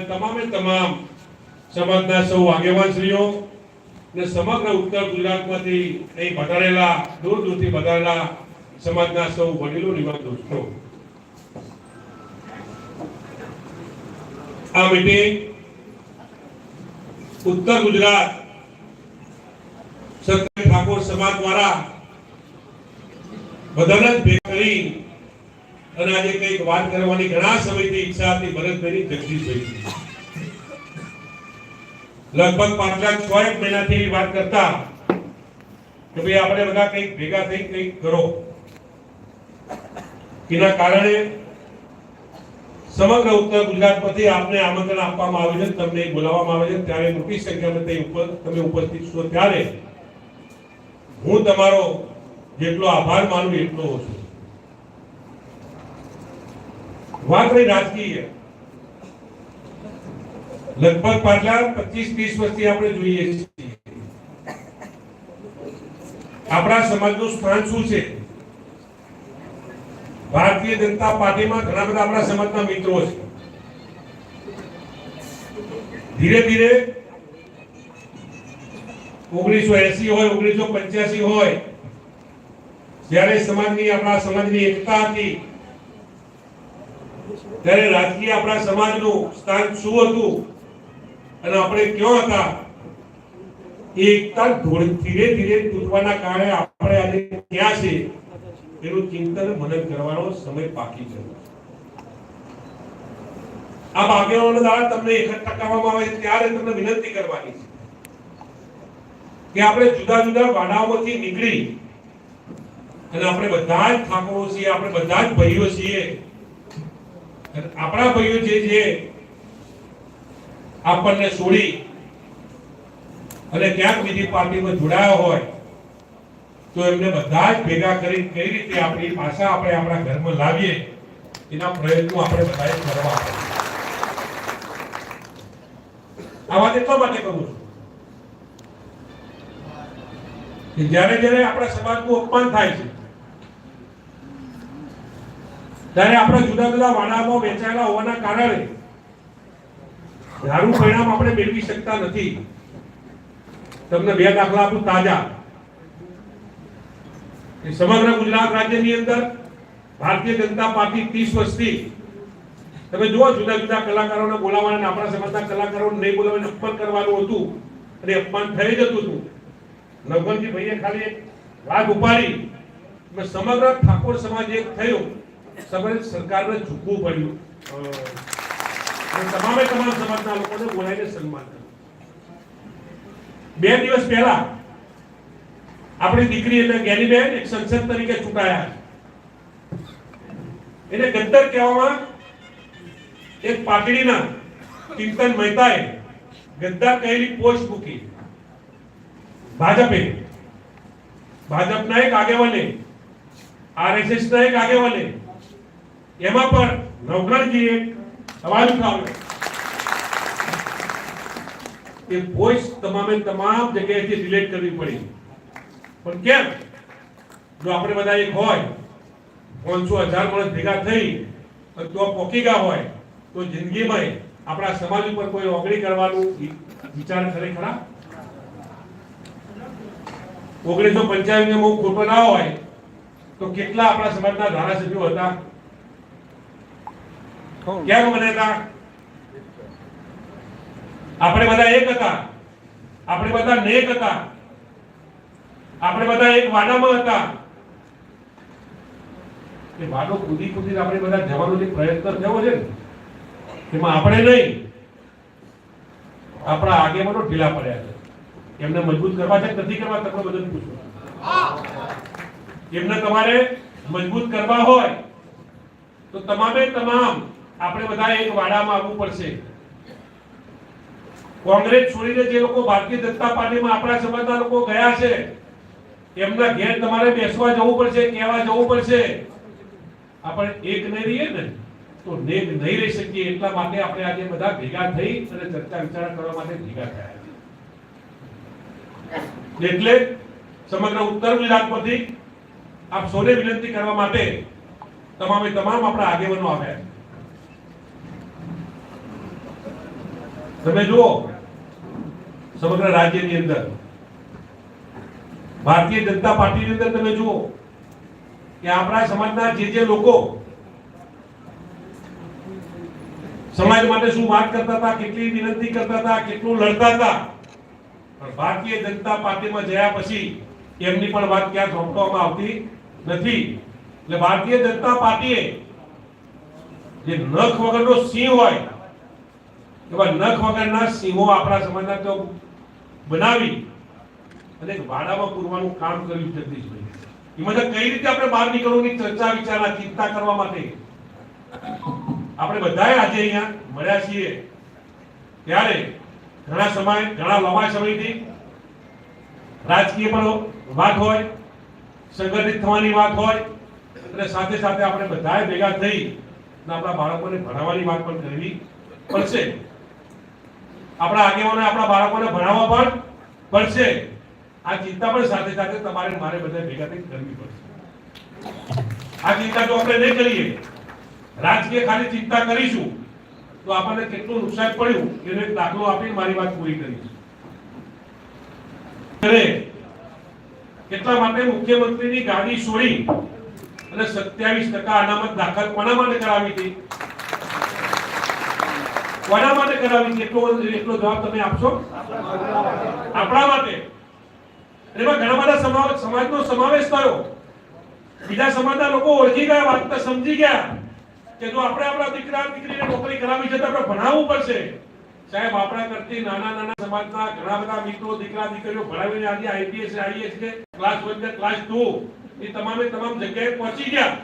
તમામે તમામ સમાજના સૌ આગેવાનશ્રીઓ ને સમગ્ર ઉત્તર ગુજરાતમાંથી અહીં પધારેલા, દૂર દૂરથી પધારેલા સમાજના સૌ વડીલો નિવાસ દોસ્તો. આ મીટિંગ ઉત્તર ગુજરાત સત્ય ઠાકોર સમાજ દ્વારા બધાને ભેગા કરી અને આજે કંઈક વાત કરવાની ઘણા સમયથી ઈચ્છા હતી ભરતભાઈની જગદીશભાઈ લગભગ પાછલા છ એક મહિનાથી વાત કરતા કે ભાઈ, આપણે બધા કંઈક ભેગા થઈ કંઈક કરો. એના કારણે સમગ્ર ઉત્તર ગુજરાતમાંથી આપને આમંત્રણ આપવામાં આવ્યું છે, તમને બોલાવવામાં આવે છે. ત્યારે મોટી સંખ્યામાં તે ઉપર, તમે ઉપસ્થિત છો ત્યારે હું તમારો જેટલો આભાર માનું એટલો ઓછો. રહી રાજકીય. લગભગ પાછલા પચીસ, ત્રીસ વર્ષથી આપણે જોઈએ છીએ. આપણા સમાજનું સ્થાન શું છે? ભારતીય જનતા પાર્ટીમાં ઘણા બધા આપણા સમાજના મિત્રો છે. ધીરે ધીરે ઓગણીસો એસી હોય, ઓગણીસો પંચ્યાસી હોય, જ્યારે સમાજની, આપણા સમાજની એકતા હતી ત્યારે રાજકીય આપણા સમાજનું સ્થાન શું હતું? અને આપણે ક્યાં હતા? એકતા ધીરે ધીરે તૂટવાના કારણે આપણે આજે ક્યાં છે? એનું ચિંતન મનન કરવાનો સમય બાકી છે. આ આગેવાનો દાળ તમને એકઠા કરવામાં આવે ત્યારે તમને વિનંતી કરવાની છે કે આપણે જુદા જુદા વાડાઓમાંથી નીકળી અને આપણે બધા જ ઠાકોરો છીએ, આપણે બધા જ ભાઈઓ છીએ આપણા ભાઈઓ જે છે, આપણને છોડી અને ક્યાંક બીજી પાર્ટીમાં જોડાયા હોય, તો એમને બધા જ ભેગા કરી કઈ રીતે આપણી ભાષા આપણે આપણા ઘરમાં લાવીએ, એના પ્રયત્નો આપણે બધાએ કરવા. આ વાત એટલા માટે કરું છું જ્યારે જ્યારે આપણા સમાજનું અપમાન થાય છે ત્યારે આપણે જુદા જુદા વાડામાં વેચાયેલા હોવાના કારણે સારું પરિણામ આપણે મેળવી શકતા નથી. તમને બે દાખલા આપું તાજા. સમગ્ર ગુજરાત રાજ્યની અંદર ભારતીય જનતા પાર્ટી 30 વર્ષથી તમે જુઓ, જુદા જુદા કલાકારોને બોલાવવાના આપણા સમાજના કલાકારોને નહીં બોલાવીને અપમાન કરવાનું હતું અને અપમાન થઈ જતું હતું. નવગણજી ભાઈએ ખાલી એક વાત ઉપાડી. સમગ્ર ઠાકોર સમાજ એક થયો. સમગ્ર સરકારને ઝૂકવું પડ્યું. તમામે તમામ સમાજના લોકોને બોલાવીને સન્માન કર્યું. બે દિવસ પહેલા આપણી દીકરી એટલે ગેલીબેન એક સંસદ તરીકે ચૂંટાયા એને ગદ્દર કહેવામાં એક પાટડીના ચિંતન મહેતાએ ગદ્દાર કહેલી પોસ્ટ મૂકી. ભાજપે. ભાજપના એક આગેવાને. આરએસએસ ના એક આગેવાને. એમાં પણ નવગ્રહજી એક સવાલ ઉઠાવ્યો. એ વોઇસ તમામે તમામ જગ્યાએથી રિલેટ કરવી પડી. પણ કેમ? જો આપણે બધા એક હોય, પાંચસો હજાર માણસ ભેગા થઈ, અને તો પોકી ગયા હોય, તો જિંદગીમાં આપણા સમાજ ઉપર કોઈ ઓગણી કરવાનું વિચાર કરે ખરા? ઓગણીસો પંચાવનમાં ખોટો ના હોય, તો કેટલા આપણા સમાજના ધારાસભ્યો હતા? બન્યા હતા આપણે બધા એક હતા. આપણે બધા નેક હતા. આપણે બધા એક વાડામાં હતા. એ વાડો કૂદી કૂદીને આપણે બધા જવાનો જે પ્રયત્ન થયો છે એમાં આપણે નહીં. આપણા આગેવાનો ઢીલા પડ્યા છે. એમને મજબૂત કરવા છે નથી કરવા, તમને બધાને પૂછો. એમને તમારે મજબૂત કરવા હોય, તો તમામે તમામ આપણે બધા એક વાડામાં આવવું પડશે. કોંગ્રેસ છોડીને જે લોકો ભારતીય જનતા પાર્ટીમાં આપણા સમાજના લોકો ગયા છે, એમના ઘેર તમારે બેસવા જવું પડશે, કહેવા જવું પડશે. આપણે એક નહીં રહીએ ને, તો નેક નહીં રહી શકીએ એટલા માટે આપણે આજે બધા ભેગા થઈ અને ચર્ચા વિચારણા કરવા માટે ભેગા થયા એટલે સમગ્ર ઉત્તર ગુજરાતમાંથી આપ સૌને વિનંતી કરવા માટે તમામે તમામ આપણા આગેવાનો આવ્યા છે. તમે જુઓ, સમગ્ર રાજ્યની અંદર, ભારતીય જનતા પાર્ટીની અંદર તમે જુઓ કે આપણા સમાજના જે જે લોકો સમાજ માટે શું વાત કરતા હતા, કેટલી વિનંતી કરતા હતા, કેટલું લડતા હતા, પણ ભારતીય જનતા પાર્ટીમાં જયા પછી એમની પણ વાત ક્યાં સોંપવામાં આવતી નથી. એટલે ભારતીય જનતા પાર્ટીએ જે નખ વગરનો સિંહ હોય એવા નખ વગરના સિંહો આપણા સમાજના તો બનાવી અને વાડામાં પૂરવાનું કામ કર્યું જગદીશભાઈ. એમાં કઈ રીતે આપણે બહાર નીકળવાની ચર્ચા, વિચારણા, ચિંતા કરવા માટે? આપણે બધાએ આજે અહીંયા મળ્યા છીએ. ત્યારે ઘણા સમય, ઘણા લાંબા સમયથી રાજકીય પણ વાત હોય, સંગઠિત થવાની વાત હોય, અને સાથે સાથે આપણે બધાએ ભેગા થઈ આપણા બાળકોને ભણાવવાની વાત પણ કરવી પડશે. આપણા આગેવાનો આપણા બાળકોને ભણાવવા પણ પડશે. આ ચિંતા પણ સાથે સાથે તમારે મારે બધા ભેગા થઈ કરવી પડશે. આ ચિંતા જો આપણે નહીં કરીએ, રાજકીય ખાલી ચિંતા કરીશું, તો આપણને કેટલું નુકસાન પડ્યું, એનો એક દાખલો આપીને મારી વાત પૂરી અરે એટલા માટે મુખ્યમંત્રીની ગાડી છોડી અને સત્યાવીસ ટકા અનામત દાખલ કોના માટે કરાવી હતી? કોના માટે કરાવી છે એટલો એટલો જવાબ તમે આપશો? આપણા માટે? એમાં ઘણા બધા સમાજ સમાજનો સમાવેશ થયો. બીજા સમાજના લોકો ઓળખી ગયા, વાત સમજી ગયા કે જો આપણે આપણા દીકરા દીકરીને નોકરી કરાવી છે તો આપણે ભણાવવું પડશે. સાહેબ, આપણા કરતી નાના નાના સમાજના ઘણા બધા મિત્રો, દીકરા, દીકરીઓ ભણાવીને આજે આઈપીએસ આઈએસ કે ક્લાસ વન કે ક્લાસ ટુ એ તમામે તમામ જગ્યાએ પહોંચી ગયા.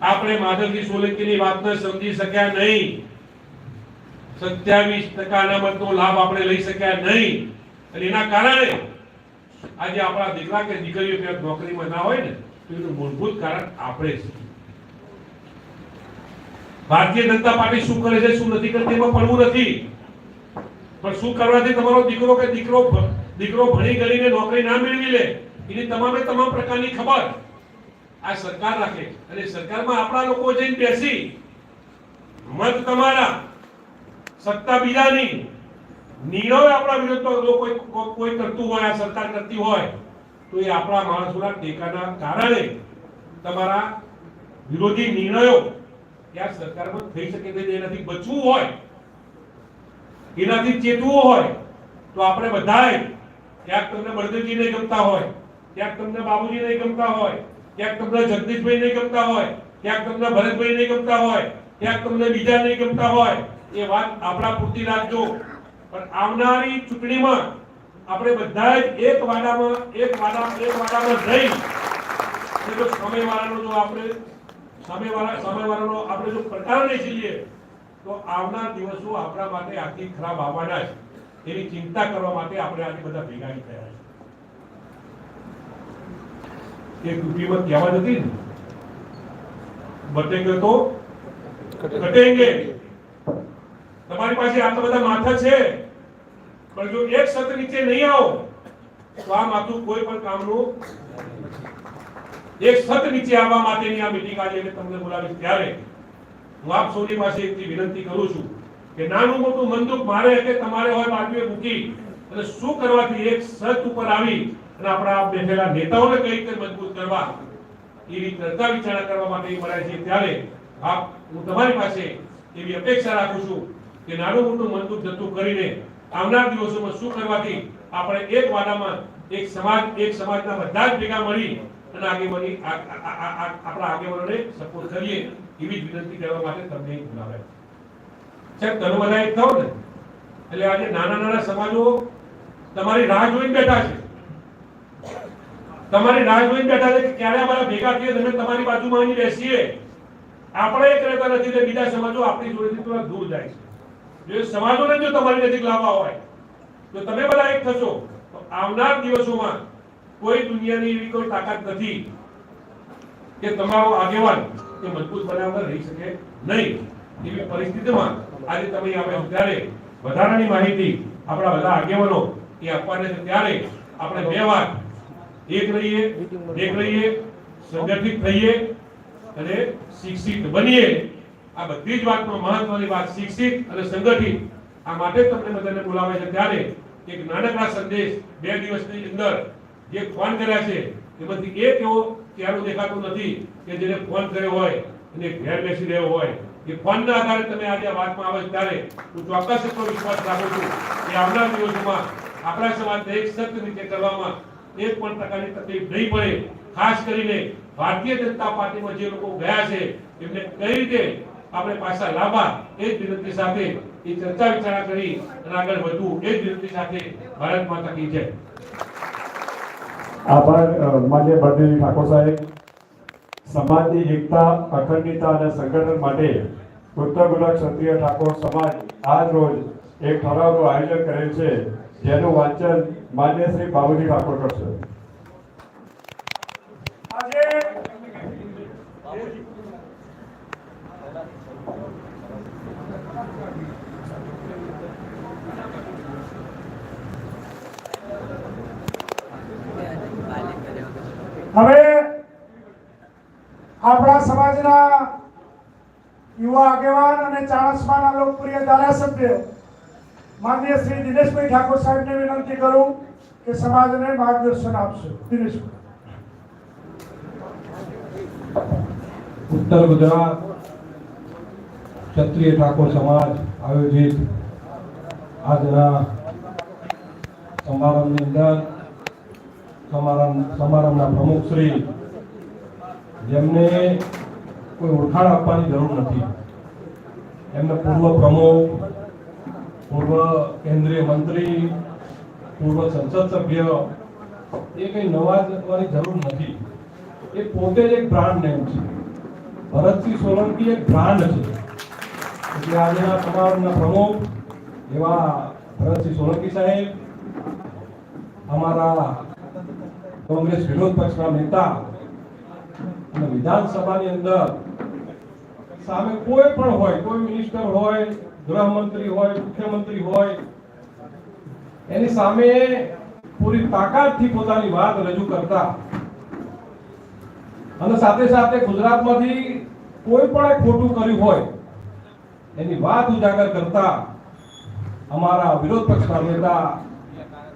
આપણે માધવજી સોલંકીની વાતને સમજી શક્યા નહીં. સત્યાવીસ ટકા અનામતનો લાભ આપણે લઈ શક્યા નહીં. અને એના કારણે આજે આપણા દીકરા કે દીકરીઓ ક્યાંક નોકરીમાં ના હોય ને, તો મૂળભૂત કારણ આપણે છે. ભારતીય જનતા પાર્ટી શું કરે છે, શું નથી કરતી, એમાં પડવું નથી. પણ શું કરવાથી તમારો દીકરો કે દીકરો દીકરો ભણી ગણીને નોકરી ના મેળવી લે, એની તમામે તમામ પ્રકારની ખબર આ સરકાર રાખે. અને સરકારમાં આપણા લોકો જઈને બેસી, મત તમારા સત્તા બીજાની નિર્ણય આપણા વિરુદ્ધ જો કોઈ- કોઈ કરતું હોય, આ સરકાર કરતી હોય, તો એ આપણા માણસોના ટેકાના કારણે તમારા વિરોધી નિર્ણયો ત્યાં સરકારમાં થઈ શકે છે એનાથી બચવું હોય, એનાથી ચેતવું હોય, તો આપણે બધાએ ક્યાંક તમને બળદેવજી નહીં ગમતા હોય, ક્યાંક તમને બાબુજી નહીં ગમતા હોય, ક્યાંક તમને જગદીશભાઈ નહીં ગમતા હોય, ક્યાંક તમને ભરતભાઈ નહીં ગમતા હોય, ક્યાંક તમને બીજા નહીં ગમતા હોય એ વાત આપણા પૂરતી રાખજો. પણ આવનારી ચૂંટણીમાં આપણે બધા જ એક વાડામાં એક વાડા એક વાડામાં રહી જો સમયવાળાનો જો આપણે સમયવાળા સામેવાળાનો આપણે જો પ્રકાર નહીં છીએ તો આવનાર દિવસો આપણા માટે આખી ખરાબ આવવાના છે એની ચિંતા કરવા માટે આપણે આજે બધા ભેગા થયા છે. એક યુપીમાં કહેવત હતી ને. બટેંગે તો કટેંગે. તમારી પાસે આટલા બધા માથા છે. પણ જો એક સત નીચે નહીં આવો, તો આ માથું કોઈ પણ કામનું એક સત નીચે આવવા માટેની આ મીટિંગ આજે મેં તમને બોલાવીશ ત્યારે. હું આપ સૌની પાસે એકથી વિનંતી કરું છું કે નાનું મોટું મંદુક મારે કે તમારે હોય બાજુએ મૂકી અને શું કરવાથી એક સત ઉપર આવી અને આપણા બેઠેલા નેતાઓને કઈ રીતે મજબૂત કરવા એવી ચર્ચા વિચારણા કરવા માટે મળ્યા છે ત્યારે આપ હું તમારી પાસે એવી અપેક્ષા રાખું છું કે નાનું મોટું મજબૂત જથ્થું કરીને આવનાર દિવસોમાં શું કરવાથી આપણે એક વાડામાં એક સમાજ, એક સમાજના બધા જ ભેગા મળી અને આગેવાની આપણા આગેવાનોને સપોર્ટ કરીએ એવી જ વિનંતી કરવા માટે તમને અહીં બોલાવ્યા. સાહેબ, તમે બધા એક થાઓ ને? એટલે આજે નાના નાના સમાજો તમારી રાહ જોઈને બેઠા છે. તમારી રાહ જોઈને બેઠા છે કે ક્યારે અમારા ભેગા થઈએ તમે તમારી બાજુમાં અહીં બેસીએ. આપણે એક રહેતા નથી એટલે બીજા સમાજો આપણી જોડેથી થોડા દૂર જાય છે. જો સમાજોને જો તમારી નજીક લાવવા હોય, તો તમે બધા એક થશો. તો આવનાર દિવસોમાં કોઈ દુનિયાની એવી કોઈ તાકાત નથી કે તમારો આગેવાન એ મજબૂત બનાવવા રહી શકે નહીં. એવી પરિસ્થિતિમાં આજે તમે આવ્યા ત્યારે વધારાની માહિતી આપણા બધા આગેવાનો એ આપવાને છે. ત્યારે આપણે બે વાત. એક રહીએ એક રહીએ, સંગઠિત થઈએ અને શિક્ષિત બનીએ. આ બધી જ વાતમાં મહત્વની વાત શિક્ષિત અને સંગઠિત. આ માટે તમને બધાને બોલાવે છે. ત્યારે એક નાનકડા સંદેશ બે દિવસની અંદર જે ફોન કર્યા છે, એમાંથી એક એવો ચહેરો દેખાતો નથી કે જેને ફોન કર્યો હોય અને ઘેર બેસી રહ્યો હોય. એ ફોનના આધારે તમે આજે વાતમાં આવે ત્યારે હું ચોક્કસ એટલો વિશ્વાસ રાખું છું કે આવનાર દિવસોમાં આપણા સમાજને એક સત્ય રીતે કરવામાં એક પણ પ્રકારની તકલીફ નહીં પડે. ખાસ કરીને ભારતીય જનતા પાર્ટીમાં જે લોકો ગયા છે, એમને કઈ રીતે આપણે પાછા લાવવા એ જ વિનંતી સાથે એ ચર્ચા વિચારણા કરી અને આગળ વધવું એ જ વિનંતી સાથે ભારત માતા કી જય. આભાર માન્ય બળદેવજી ઠાકોર સાહેબ. સમાજની એકતા અખંડિતતા અને સંગઠન માટે ઉત્તર ગુજરાત ક્ષત્રિય ઠાકોર સમાજ આજ રોજ એક ઠરાવનું આયોજન કરેલ છે જેનું વાંચન માન્ય શ્રી બાબુજી ઠાકોર કરશે. આજે હવે આપણા સમાજના યુવા આગેવાન અને ચાણસમાના લોકપ્રિય ધારાસભ્ય માનનીય શ્રી દિનેશભાઈ ઠાકોર સાહેબને વિનંતી કરું કે સમાજને માર્ગદર્શન આપશે. દિનેશભાઈ. ઉત્તર ગુજરાત ક્ષત્રિય ઠાકોર સમાજ આયોજિત આજના સમારંભની અંદર સમારંભના પ્રમુખ શ્રી, જેમને કોઈ ઓળખાણ આપવાની જરૂર નથી. એમને પૂર્વ પ્રમુખ, પૂર્વ કેન્દ્રીય મંત્રી, પૂર્વ સંસદ સભ્ય, એ કંઈ નવાજવાની જરૂર નથી. એ પોતે જ એક બ્રાન્ડ નેમ છે. ભરતસિંહ સોલંકી એક બ્રાન્ડ છે. એટલે આજના સમારંભના પ્રમુખ એવા ભરતસિંહ સોલંકી સાહેબ, અમારા કોંગ્રેસ વિરોધ પક્ષના નેતા અને વિધાનસભાની અંદર સામે કોઈ પણ હોય, કોઈ મિનિસ્ટર હોય, ગૃહમંત્રી હોય, મુખ્યમંત્રી હોય, એની સામે પૂરી તાકાતથી પોતાની વાત રજૂ કરતા. અને સાથે સાથે ગુજરાતમાંથી કોઈ પણ ખોટું કર્યું હોય, એની વાત ઉજાગર કરતા અમારા વિરોધ પક્ષના નેતા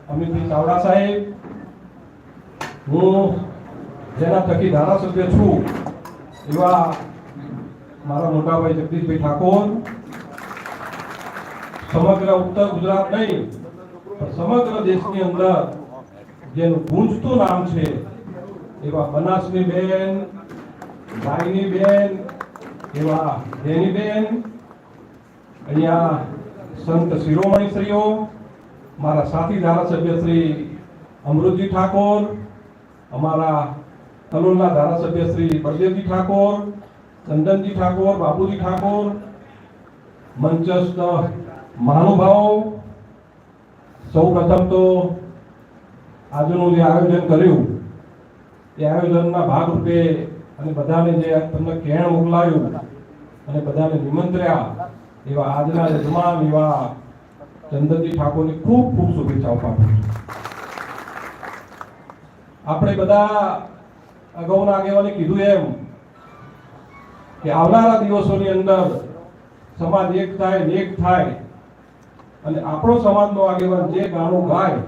અમિતભાઈ ચાવડા સાહેબ હું જેના થકી ધારાસભ્ય છું એવા મારા મોટાભાઈ જગદીશભાઈ ઠાકોર. સમગ્ર ઉત્તર ગુજરાત નહીં, પણ સમગ્ર દેશની અંદર જેનું ગુંજતું નામ છે એવા બનાસની બેન, ભાઈની બેન, એવા જેની બેન, અહીંયા સંત શિરોમણી શ્રીઓ મારા સાથી ધારાસભ્ય શ્રી અમૃતજી ઠાકોર અમારા કલોલના ધારાસભ્ય શ્રી બળદેવજી ઠાકોર, ચંદનજી ઠાકોર બાબુજી ઠાકોર, મંચસ્થ મહાનુભાવો, સૌ પ્રથમ તો આજનું જે આયોજન કર્યું, એ આયોજનના ભાગરૂપે અને બધાને જે તમને કેણ મોકલાયું અને બધાને નિમંત્ર્યા એવા આજના યજમાન એવા ચંદનજી ઠાકોરની ખૂબ ખૂબ શુભેચ્છાઓ પાઠવું છું. આપણે બધા અગાઉના આગેવાને કીધું એમ કે આવનારા દિવસોની અંદર સમાજ એક થાય એક થાય. અને આપણો સમાજનો આગેવાન જે ગાણું ગાય,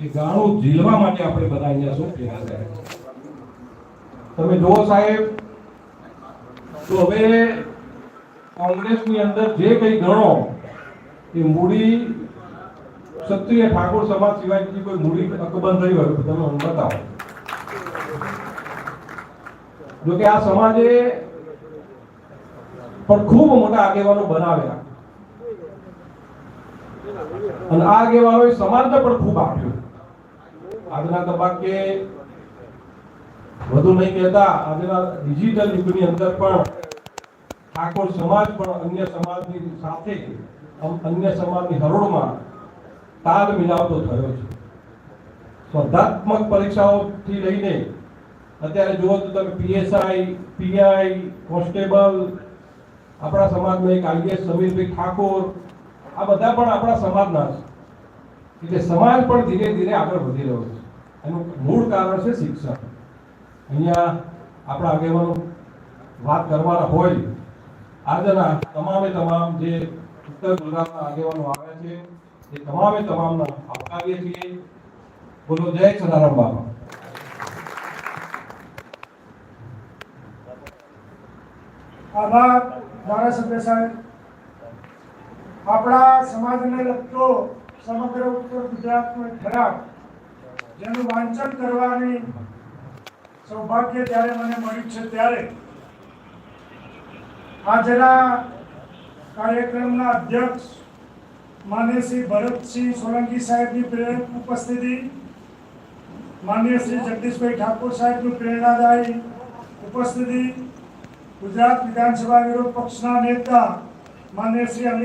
એ ગાણું ઝીલવા માટે આપણે બધા અહીંયા શું ભેગા થયા તમે જુઓ સાહેબ, તો હવે કોંગ્રેસની અંદર જે કંઈ ગણો, એ મૂડી ક્ષત્રિય ઠાકોર સમાજ સિવાય બીજી કોઈ મૂડી અકબંધ રહી હોય તમે મને બતાવો. જોકે આ સમાજે પણ ખૂબ મોટા આગેવાનો બનાવ્યા. અને આ આગેવાનોએ સમાજને પણ ખૂબ આપ્યું. આજના તબક્કે વધુ નહીં કહેતા, આજના ડિજિટલ યુગની અંદર પણ ઠાકોર સમાજ પણ અન્ય સમાજની સાથે અન્ય સમાજની હરોળમાં તાલ મિલાવતો થયો છે. સ્પર્ધાત્મક પરીક્ષાઓથી લઈને અત્યારે જુઓ તો તમે પીએસઆઈ, પીઆઈ, કોન્સ્ટેબલ, આપણા સમાજમાં એક આઈએસ સમીરભાઈ ઠાકોર, આ બધા પણ આપણા સમાજના છે. એટલે સમાજ પણ ધીરે ધીરે આગળ વધી રહ્યો છે. એનું મૂળ કારણ છે શિક્ષણ. અહીંયા આપણા આગેવાનો વાત કરવાના હોય. આજના તમામે તમામ જે ઉત્તર ગુજરાતના આગેવાનો આવ્યા છે એ તમામે તમામના આવકારીએ છીએ. બોલો, જય સદારામ બાપા. આભાર, ધારાસભ્ય સાહેબ. આપણા સમાજને લગતો સમગ્ર ઉત્તર ગુજરાતનો ઠરાવ જેનું વાંચન કરવાની સૌભાગ્ય જ્યારે મને મળ્યું છે ત્યારે. આજના કાર્યક્રમના અધ્યક્ષ માન્ય શ્રી ભરતસિંહ સોલંકી સાહેબની પ્રેરક ઉપસ્થિતિ માન્ય શ્રી જગદીશભાઈ ઠાકોર સાહેબનું પ્રેરણાદાયી ઉપસ્થિતિ ગુજરાત વિધાનસભા વિરોધ પક્ષના નેતા માન્ય શ્રી